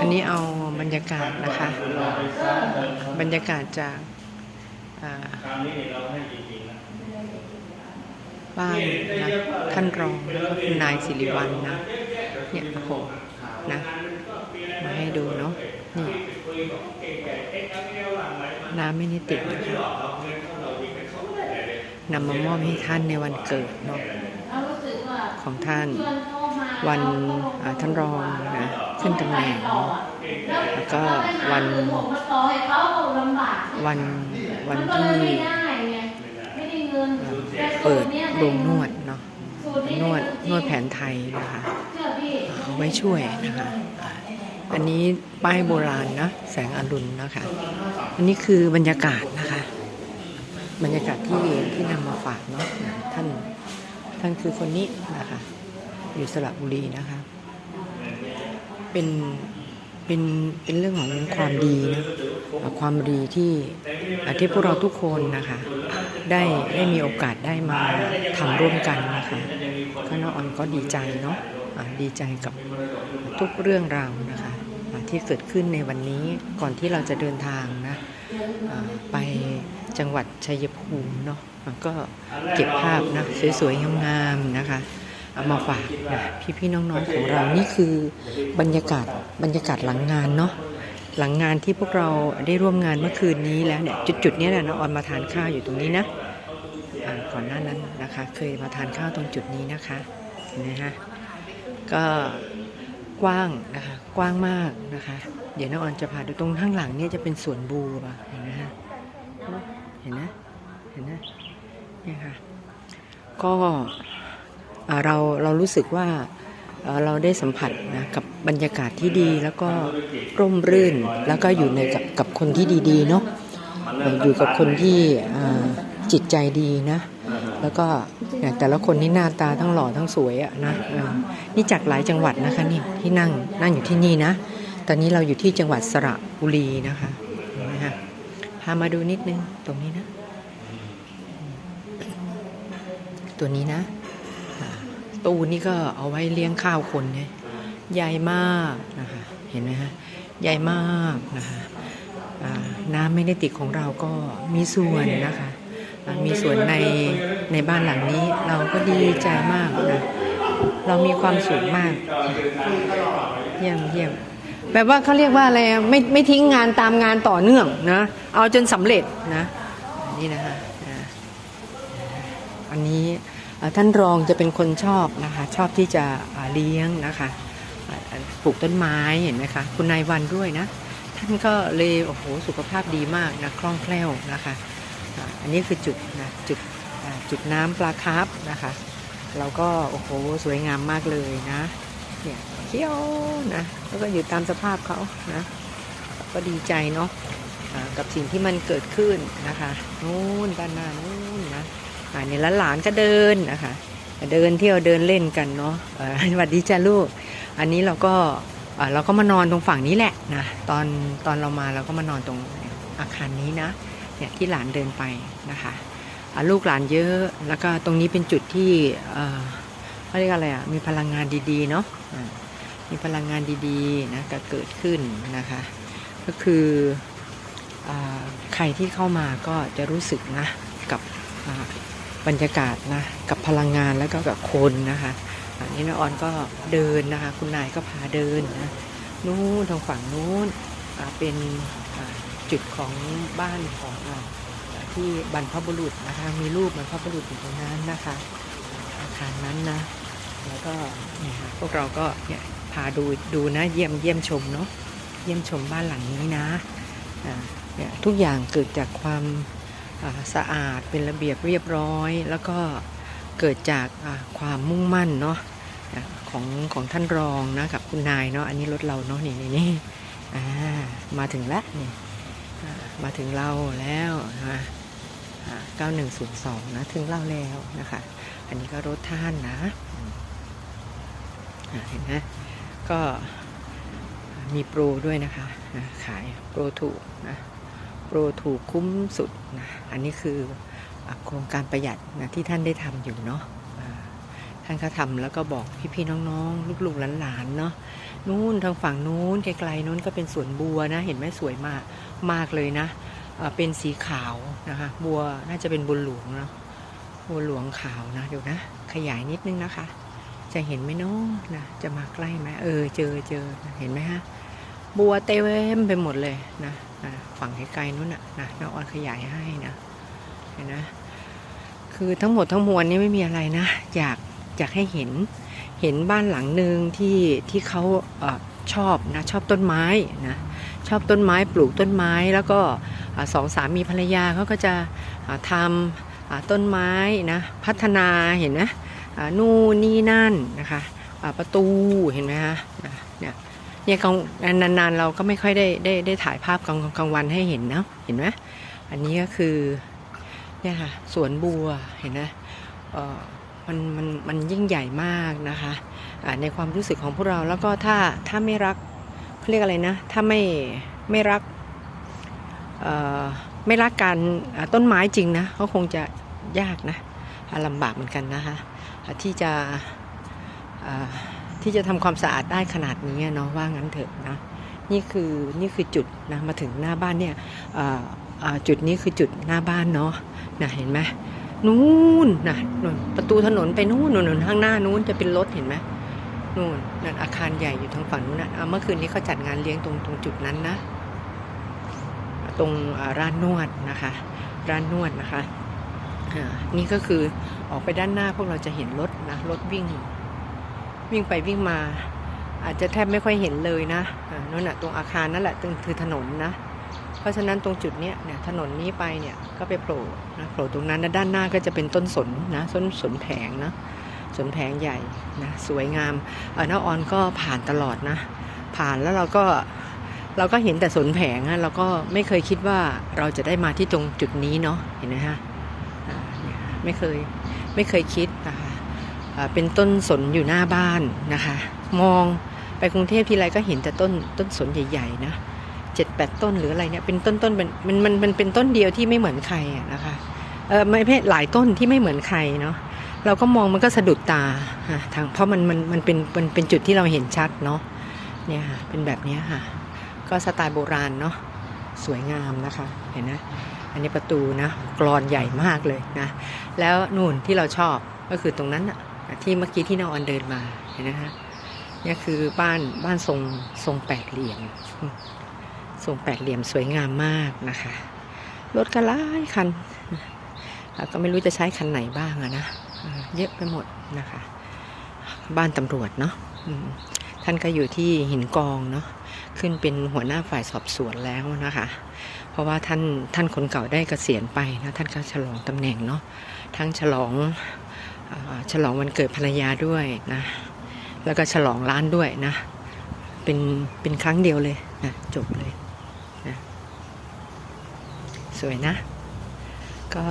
อันนี้เอาบรรยากาศนะคะ บรรยากาศจากบ้านนะท่านรองแล้วก็คุณนายสิริวัลนะเนี่ยโอ้โหนะมาให้ดูเนาะนี่น้ำไม่ได้ติดนะคะนำมามอบให้ท่านในวันเกิดเนาะของท่านวันท่านรองนะ ขึ้นตำแหน่งแล้วก็วันวันวันที่เปิดโรงนวดเนาะนวดนวดแผนไทยนะคะเอาไว้ช่วยนะคะ อันนี้ป้ายโบราณนะแสงอรุณนะคะ อันนี้คือบรรยากาศนะคะ บรรยากาศที่ที่นำมาฝากเนาะท่านท่านคือคนนี้นะคะ อยู่สระบุรีนะคะ เป็นเป็นเป็นเรื่องของความดีนะความดีที่ที่พวกเราทุกคนนะคะได้ได้มีโอกาสได้มาทำร่วมกันนะคะก็น้องออนก็ดีใจเนาะะดีใจกับทุกเรื่องราวนะคะะที่เกิดขึ้นในวันนี้ก่อนที่เราจะเดินทางนะะไปจังหวัดชัยภูมิเนาะะก็เก็บภาพนะสวยๆงามๆนะคะ เอามาฝากนะพี่น้องๆของเรานี่คือบรรยากาศบรรยากาศหลังงานเนาะหลังงานที่พวกเราได้ร่วมงานเมื่อคืนนี้แล้วเนี่ยจุดๆนี้ยนะน้องออนมาทานข้าวอยู่ตรงนี้นะก่อนหน้านั้นนะคะ เคยมาทานข้าวตรงจุดนี้นะคะเห็นไหมฮะก็กว้างนะคะกว้างมากนะคะ เดี๋ยวน้องออนจะพาดูตรงข้างหลังเนี่ยจะเป็นสวนบูป่ะเห็นไหมฮะเห็นไหมเห็นไหมเนี่ยค่ะก็ เราเรารู้สึกว่าเราได้สัมผัสนะกับบรรยากาศที่ดีแล้วก็ร่มรื่นแล้วก็อยู่ในกับกับคนที่ดีๆเนาะอยู่กับคนที่จิตใจดีนะ แล้วก็แต่ละคนนี่หน้าตาทั้งหล่อทั้งสวยอะนะนี่จากหลายจังหวัดนะคะนี่ที่นั่งนั่งอยู่ที่นี่นะ ตอนนี้เราอยู่ที่จังหวัดสระบุรีนะคะเห็นไหมคะพามาดูนิดนึงตรงนี้นะ ตัวนี้นะ ตูนี่ก็เอาไว้เลี้ยงข้าวคนไงใหญ่มากนะคะเห็นไหมฮะใหญ่มากนะคะน้ำไม่ได้ติดของเราก็มีส่วนนะคะมีส่วนในในบ้านหลังนี้เราก็ดีใจมากนะเรามีความสุขมากเยี่ยมเยี่ยมแบบว่าเขาเรียกว่าอะไรไม่ไม่ทิ้งงานตามงานต่อเนื่องนะเอาจนสำเร็จนะนี่นะคะอันนี้ ท่านรองจะเป็นคนชอบนะคะ ชอบที่จะเลี้ยงนะคะปลูกต้นไม้เห็นไหมคะ คุณนายวันด้วยนะ ท่านก็เลยโอ้โหสุขภาพดีมากนะคล่องแคล่วนะคะ อันนี้คือจุดนะจุดจุดน้ำปลาคาร์ฟนะคะเราก็โอ้โหสวยงามมากเลยนะเนี่ยเขี้ยวนะแล้วก็อยู่ตามสภาพเขานะก็ดีใจเนาะกับสิ่งที่มันเกิดขึ้นนะคะนู่นด้านหน้านู่นนะ อ่านี่ยหลานก็เดินนะคะเดินเที่ยวเดินเล่นกันเนาะสวัสดีจ้าลูก อันนี้เราก็เราก็มานอนตรงฝั่งนี้แหละนะตอนตอนเรามาเราก็มานอนตรงอาคารนี้นะเนี่ยที่หลานเดินไปนะคะลูกหลานเยอะแล้วก็ตรงนี้เป็นจุดที่เขาเรียกอะไรอะมีพลังงานดีๆเนาะมีพลังงานดีๆนะก็เกิดขึ้นนะคะ ก็คืออใครที่เข้ามาก็จะรู้สึกนะกับ บรรยากาศนะกับพลังงานแล้วก็กับคนนะคะอันนี้นะออนก็เดินนะคะ คุณนายก็พาเดินนะนู้นทางฝั่งนู้นเป็นจุดของบ้านของอที่บรรพบุรุษนะคะมีรูปบรรพบุรุษอยู่ตรงนั้นนะคะอาคารนั้นนะแล้วก็เนี่ยค่ะพวกเราก็เนี่ยพาดูดูนะเยี่ยมเยี่ยมชมเนาะเยี่ยมชมบ้านหลังนี้นะเนี่ยทุกอย่างเกิดจากความ สะอาดเป็นระเบียบเรียบร้อย แล้วก็เกิดจากความมุ่งมั่นเนาะของของท่านรองนะกับคุณนายเนาะอันนี้รถเราเนาะนี่นี่นี่มาถึงแล้วนี่มาถึงเราแล้วนะเก้าหนึ่งศูนย์สองนะ ถึงเราแล้วนะคะ อันนี้ก็รถท่านนะเห็นไหมก็มีโปรด้วยนะคะ ขายโปรถูกนะ โปรถูกคุ้มสุดนะอันนี้คือโครงการประหยัดนะที่ท่านได้ทำอยู่เนาะท่านก็ทำแล้วก็บอกพี่ๆน้องๆลูกๆหลานๆเนาะนู่นทางฝั่งนู้นไกลๆนู้นก็เป็นสวนบัวนะ เห็นไหมสวยมากมากเลยนะเป็นสีขาวนะคะบัวน่าจะเป็นบัวหลวงเนาะบัวหลวงขาวนะเดี๋ยวนะ ขยายนิดนึงนะคะ จะเห็นไหมเนาะนะจะมาใกล้ไหมเออเจอเจอเห็นไหมฮะ บัวเต็มไปหมดเลยนะฝั่งไกลๆนู้นน่ะนะน้าออนขยายให้นะเห็นนะ คือทั้งหมดทั้งมวลนี่ไม่มีอะไรนะ อยากอยากให้เห็นเห็นบ้านหลังหนึ่งที่ที่เขาอชอบนะชอบต้นไม้นะชอบต้นไม้ปลูกต้นไม้แล้วก็สองสามีภรรยาเขาก็จะทำต้นไม้นะพัฒนาเห็นไหมนู่นนี่นั่นนะคะประตูเห็นไหมฮะ ยเนี่ยกลางนานๆเราก็ไม่ค่อยได้ได้ได้ถ่ายภาพกลางกลางวันให้เห็นเนาะเห็นไหมอันนี้ก็คือเนี่ยค่ะสวนบัวเห็นไหมเออมันมันมันยิ่งใหญ่มากนะคะอ่าในความรู้สึกของพวกเราแล้วก็ถ้าถ้าไม่รักเขาเรียกอะไรนะ ถ้าไม่ไม่รักเออไม่รักการต้นไม้จริงนะก็คงจะยากนะลำบากเหมือนกันนะคะที่จะ ที่จะทำความสะอาดได้ขนาดนี้เนาะว่างั้นเถอะนะนี่คือนี่คือจุดนะมาถึงหน้าบ้านเนี่ยจุดนี้คือจุดหน้าบ้านเนาะนะเห็นไหมนู่นนะนู่นประตูถนนไปนู่นนู่นนู่นข้างหน้านู้นจะเป็นรถเห็นไหมนู่นนั่นอาคารใหญ่อยู่ทางฝั่งนู้นนะเมื่อคืนนี้เขาจัดงานเลี้ยงตรงตรงจุดนั้นนะ ตรงร้านนวดนะคะ ร้านนวดนะคะนี่ก็คือออกไปด้านหน้าพวกเราจะเห็นรถนะรถวิ่ง วิ่งไปวิ่งมา อาจจะแทบไม่ค่อยเห็นเลยนะนั่นแหะตรงอาคารนั่นแหละตรงคือถนนนะ เพราะฉะนั้นตรงจุดเนี้ยเนี่ยถนนนี้ไปเนี่ยก็ไปโผล่นะโผล่ตรงนั้นนะด้านหน้าก็จะเป็นต้นสนนะต้นสนแผงนะสนแผงใหญ่นะสวยงามเออน้าออนก็ผ่านตลอดนะ ผ่านแล้วเราก็เราก็เห็นแต่สนแผงอะเราก็ไม่เคยคิดว่าเราจะได้มาที่ตรงจุดนี้เนาะเห็นไหมฮะไม่เคยไม่เคยคิดนะคะ เป็นต้นสนอยู่หน้าบ้านนะคะ มองไปกรุงเทพทีไรก็เห็นแต่ต้นต้นสนใหญ่ๆนะเจ็ดแปดต้นหรืออะไรเนี่ยเป็นต้นต้นมันมันมันเป็นต้นเดียวที่ไม่เหมือนใครนะคะเออไม่ไม่หลายต้นที่ไม่เหมือนใครเนาะเราก็มองมันก็สะดุดตาฮะทางเพราะมันมันมันเป็นมันเป็นจุดที่เราเห็นชัดเนาะเนี่ยค่ะเป็นแบบนี้ค่ะ ก็สไตล์โบราณเนาะสวยงามนะคะเห็นนะอันนี้ประตูนะกรอนใหญ่มากเลยนะแล้วนู่นที่เราชอบก็คือตรงนั้นอะ ที่เมื่อกี้ที่น้าออนเดินมาเห็นนะคะนี่คือบ้านบ้านทรงทรงแปดเหลี่ยม ทรงแปดเหลี่ยมสวยงามมากนะคะรถก็หลายคันอะก็ไม่รู้จะใช้คันไหนบ้างอะนะเยอะไปหมดนะคะ บ้านตำรวจเนาะท่านก็อยู่ที่หินกองเนาะขึ้นเป็นหัวหน้าฝ่ายสอบสวนแล้วนะคะ เพราะว่าท่านท่านคนเก่าได้เกษียณไปนะท่านก็ฉลองตำแหน่งเนาะทั้งฉลอง ฉลองวันเกิดภรรยาด้วยนะ แล้วก็ฉลองร้านด้วยนะ เป็นเป็นครั้งเดียวเลยนะจบเลยนะสวยนะ ก็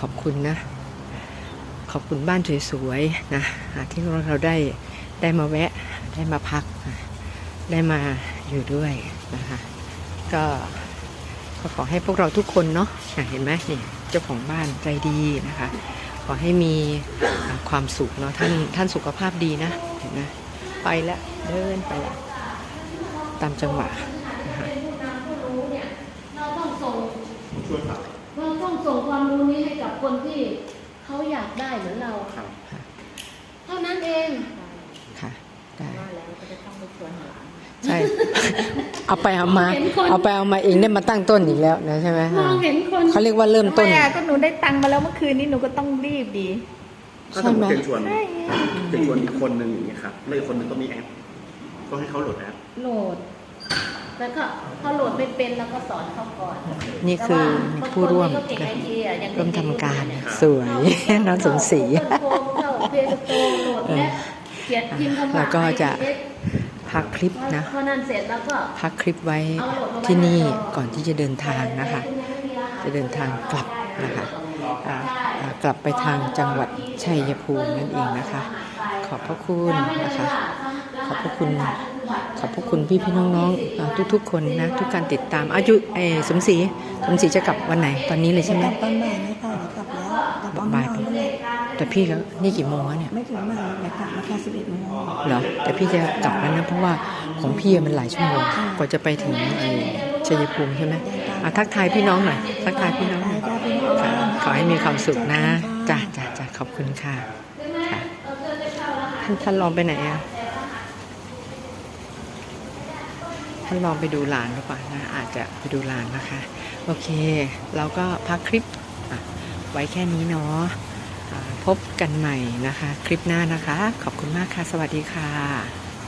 ขอบคุณนะ ขอบคุณบ้านสวยๆนะอ่าที่เราได้ได้มาแวะได้มาพัก ได้มาอยู่ด้วยนะคะก็ขอให้พวกเราทุกคนเนาะเห็นไหมนี่เจ้าของบ้านใจดีนะคะ อให้มีอ่าความสุขเนาะท่านท่านสุขภาพดีนะเห็นไหมไปแล้วเดินไปแล้วตามจังหวะนะคะเราต้องส่งเราต้องส่งความรู้นี้ให้กับคนที่เขาอยากได้เหมือนเราค่ะเท่านั้นเองค่ะได้ ว่าแล้วก็จะต้องไปชวนหลานใช่ เอาไปเอามาเห็นคนเอาไปเอามาเองได้มาตั้งต้นอีกแล้วนะใช่ไหมมองเห็นคนเขาเรียกว่าเริ่มต้นทำไอะก็หนูได้ตังค์มาแล้วเมื่อคืนนี้หนูก็ต้องรีบดีถ้าสมมติใช่ไหมเป็นชวนใช่เป็นชวนอีกคนหนึ่งอย่างนี้ยครับแล้วอีกคนหนึ่งก็มีแอป ก็ให้เขาโหลดแอปโหลดแล้วก็เขาโหลดไม่เป็นแล้วก็สอนเขาก่อน นี่คือผู้ร่วมแต่ว่าบางคนที่เขาเก่งไอทีอะอย่างร่วมทำการเนี่ยสวยน้องสมศรีเข้าเพจโตโหลดและเขียนพิมพ์คำว่าแล้วก็จะไอที พักคลิปนะพอนั้นเสร็จแล้วก็พักคลิปไว้ที่นี่ก่อนที่จะเดินทางนะคะ จะเดินทางกลับนะคะอ่าอ่ากลับไปทางจังหวัดชัยภูมินั่นเองนะคะ ขอบพระคุณนะคะ ขอบพระคุณขอบพระคุณพี่พี่ๆน้องๆอ่าทุกๆคนนะ ทุกการติดตามอายุเออสมศรีสมศรีจะกลับวันไหนตอนนี้เลยใช่ไหมกลับตอนบ่ายไม่ค่ะเดี๋ยวกลับแล้วแต่ตอนบ่ายนอนก็เลย แต่พี่แล้วนี่กี่โมงแล้วเนี่ย ไม่ถึงบ่ายเดี๋ยวกลับมาแค่สิบเอ็ดโมงเหรอ แต่พี่จะกลับแล้วนะเพราะว่าของพี่อะมันหลายชั่วโมงกว่าจะไปถึงไอ้ชัยภูมิใช่ไหมอะทักทายพี่น้องหน่อย ทักทายพี่น้องหน่อยได้พี่น้องค่ะขอให้มีความสุขนะจ้าจ้าจ้าขอบคุณค่ะค่ะท่านท่านลองไปไหนอะท่านลองไปดูหลานหรือเปล่านะอาจจะไปดูหลานนะคะ โอเค เราก็พักคลิปอะไว้แค่นี้เนาะอ่า พบกันใหม่นะคะ คลิปหน้านะคะ ขอบคุณมากค่ะ สวัสดีค่ะ